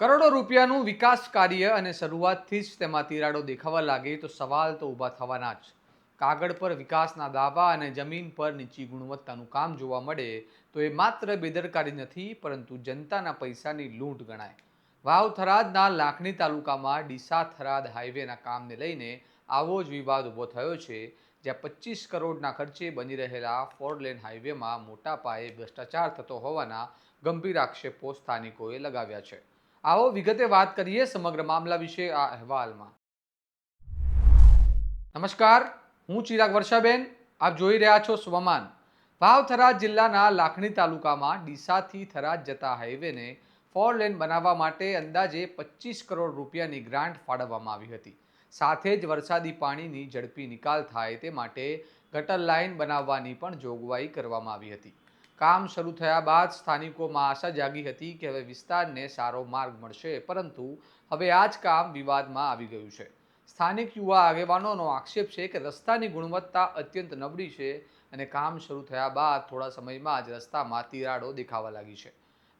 કરોડો રૂપિયાનું વિકાસ કાર્ય અને શરૂઆતથી જ તેમાં તિરાડો દેખાવા લાગે તો સવાલ તો ઊભા થવાના જ. કાગળ પર વિકાસના દાવા અને જમીન પર નીચી ગુણવત્તાનું કામ જોવા મળે તો એ માત્ર બેદરકારી નથી, પરંતુ જનતાના પૈસાની લૂંટ ગણાય. વાવ થરાદના લાખણી તાલુકામાં ડીસા થરાદ હાઈવેના કામને લઈને આવો જ વિવાદ ઊભો થયો છે, જ્યાં પચીસ કરોડના ખર્ચે બની રહેલા ફોર લેન હાઈવેમાં મોટા પાયે ભ્રષ્ટાચાર થતો હોવાના ગંભીર આક્ષેપો સ્થાનિકોએ લગાવ્યા છે. આવો વિગતે વાત કરીએ સમગ્ર મામલા વિશે આ અહેવાલમાં. નમસ્કાર, હું ચિરાગ વર્ષાબેન, આપ જોઈ રહ્યા છો સ્વમાન. વાવ થરાદ જિલ્લાના લાખણી તાલુકામાં ડીસાથી થરાદ જતા હાઈવેને ફોર લેન બનાવવા માટે અંદાજે પચીસ કરોડ રૂપિયાની ગ્રાન્ટ ફાળવવામાં આવી હતી. સાથે જ વરસાદી પાણીની ઝડપી નિકાલ થાય તે માટે ગટર લાઇન બનાવવાની પણ જોગવાઈ કરવામાં આવી હતી. કામ શરૂ થયા બાદ સ્થાનિકોમાં આશા જાગી હતી કે હવે વિસ્તારને સારો માર્ગ મળશે, પરંતુ હવે આ જ કામ વિવાદમાં આવી ગયું છે. સ્થાનિક યુવા આગેવાનોનો આક્ષેપ છે કે રસ્તાની ગુણવત્તા અત્યંત નબળી છે અને કામ શરૂ થયા બાદ થોડા સમયમાં જ રસ્તામાં તિરાડો દેખાવા લાગી છે.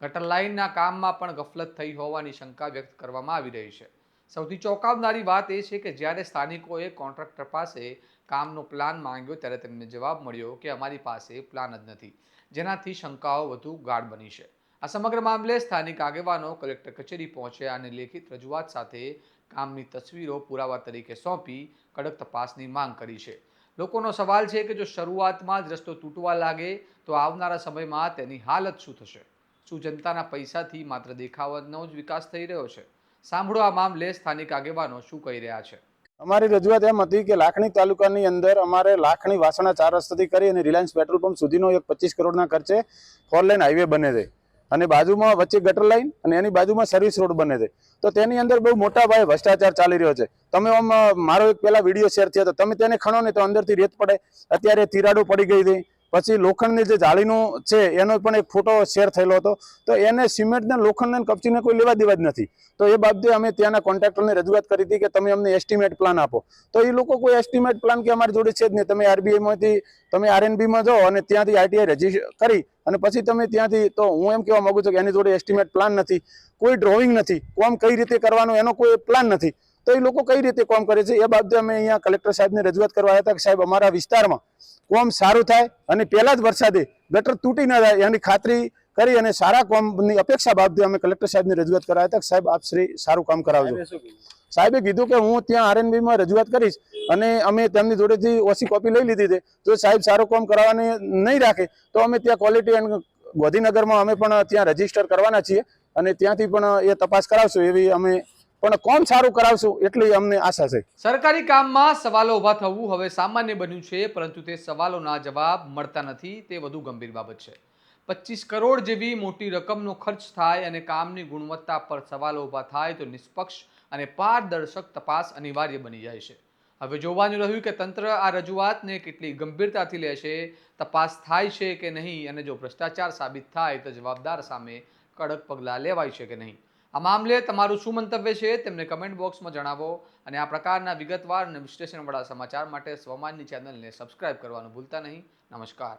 ગટર લાઇનના કામમાં પણ ગફલત થઈ હોવાની શંકા વ્યક્ત કરવામાં આવી રહી છે. સૌથી ચોંકાવનારી વાત એ છે કે જ્યારે સ્થાનિકોએ કોન્ટ્રાક્ટર પાસે કામનો પ્લાન માંગ્યો ત્યારે તેમને જવાબ મળ્યો કે અમારી પાસે પ્લાન જ નથી. જેનાથી શંકાઓ વધુ ગાઢ બની છે. આ સમગ્ર મામલે સ્થાનિક આગેવાનો, કલેક્ટર કચેરી પહોંચ્યા અને લેખિત રજૂઆત સાથે કામની તસવીરો પુરાવા તરીકે સોંપી કડક તપાસની માંગ કરી છે. લોકોનો સવાલ છે કે જો શરૂઆતમાં જ રસ્તો તૂટવા લાગે, તો આવનારા સમયમાં તેની હાલત શું થશે? શું જનતાના પૈસાથી માત્ર દેખાવાનો જ વિકાસ થઈ રહ્યો છે? સાંભળો આ મામલે સ્થાનિક આગેવાનો શું કહી રહ્યા છે. અમારી રજૂઆત એમ હતી કે લાખણી તાલુકાની અંદર અમારે લાખણી વાસણા ચાર રસ્તાથી કરી અને રિલાયન્સ પેટ્રોલ પંપ સુધીનો એક પચીસ કરોડના ખર્ચે ફોર લાઇન હાઈવે બને છે. અને બાજુમાં વચ્ચે ગટર લાઇન અને એની બાજુમાં સર્વિસ રોડ બને છે. તો તેની અંદર બહુ મોટા ભાઈ ભ્રષ્ટાચાર ચાલી રહ્યો છે. તમે આમ, મારો એક પહેલા વીડિયો શેર થયો હતો તમે તેને ખણો ને તો અંદરથી રેત પડે. અત્યારે તિરાડો પડી ગઈ હતી પછી લોખંડની જે જાળીનું છે, એનો પણ એક ફોટો શેર થયેલો હતો. તો એને સિમેન્ટને લોખંડને કપચીને કોઈ લેવા દેવા જ નથી. તો એ બાબતે અમે ત્યાંના કોન્ટ્રાક્ટરને રજૂઆત કરી હતી કે તમે અમને એસ્ટિમેટ પ્લાન આપો. તો એ લોકો કોઈ એસ્ટિમેટ પ્લાન કે અમારી જોડે છે જ નહીં. તમે આરબીઆઈમાંથી, તમે આરએનબીમાં જાઓ અને ત્યાંથી આઈટીઆઈ રજિસ્ટર કરી અને પછી તમે ત્યાંથી, તો હું એમ કહેવા માગું છું કે એની જોડે એસ્ટિમેટ પ્લાન નથી. કોઈ ડ્રોઈંગ નથી. કોમ કઈ રીતે કરવાનું એનો કોઈ પ્લાન નથી. તો એ લોકો કઈ રીતે કોમ કરે છે? એ બાબતે અમે અહીંયા કલેક્ટર સાહેબને રજૂઆત કરવા આવ્યા હતા કે સાહેબ અમારા વિસ્તારમાં કોમ સારું થાય અને પહેલા જ વરસાદે ગટર તૂટી ન જાય એની ખાતરી કરી અને સારા કોમની અપેક્ષા બાબતે અમે કલેક્ટર સાહેબની રજૂઆત કરાયા હતા કે સાહેબ આપ શ્રી સારું કામ કરાવજો. સાહેબે કીધું? કે હું ત્યાં આરએનબીમાં રજૂઆત કરીશ અને અમે તેમની જોડેથી ઓછી કોપી લઈ લીધી હતી જો સાહેબ સારું કામ કરાવવાને નહીં રાખે તો અમે ત્યાં ક્વોલિટી એન્ડ ગોધીનગરમાં અમે પણ ત્યાં રજિસ્ટર કરવાના છીએ અને ત્યાંથી પણ એ તપાસ કરાવશું એવી અમે પણ કોમ સારું કરાવશું એટલી અમને આશા છે. સરકારી કામમાં સવાલો ઊભા થવું હવે સામાન્ય બન્યું છે, પરંતુ તે સવાલોના જવાબ મળતા નથી, તે વધુ ગંભીર બાબત છે. પચીસ કરોડ જેવી મોટી રકમનો ખર્ચ થાય અને કામની ગુણવત્તા પર સવાલો ઊભા થાય તો નિષ્પક્ષ અને પારદર્શક તપાસ અનિવાર્ય બની જાય છે. હવે જોવાનું રહ્યું કે તંત્ર આ રજૂઆતને કેટલી ગંભીરતાથી લેશે તપાસ થાય છે કે નહીં, અને જો ભ્રષ્ટાચાર સાબિત થાય તો જવાબદાર સામે કડક પગલાં લેવાય છે કે નહીં. આ મામલે તમારું શું મંતવ્ય છે તેમને કમેન્ટ બોક્સમાં જણાવો અને આ પ્રકારના વિગતવાર અને વિશ્લેષણવાળા સમાચાર માટે સ્વમાનની ચેનલને સબસ્ક્રાઇબ કરવાનું ભૂલતા નહીં. નમસ્કાર.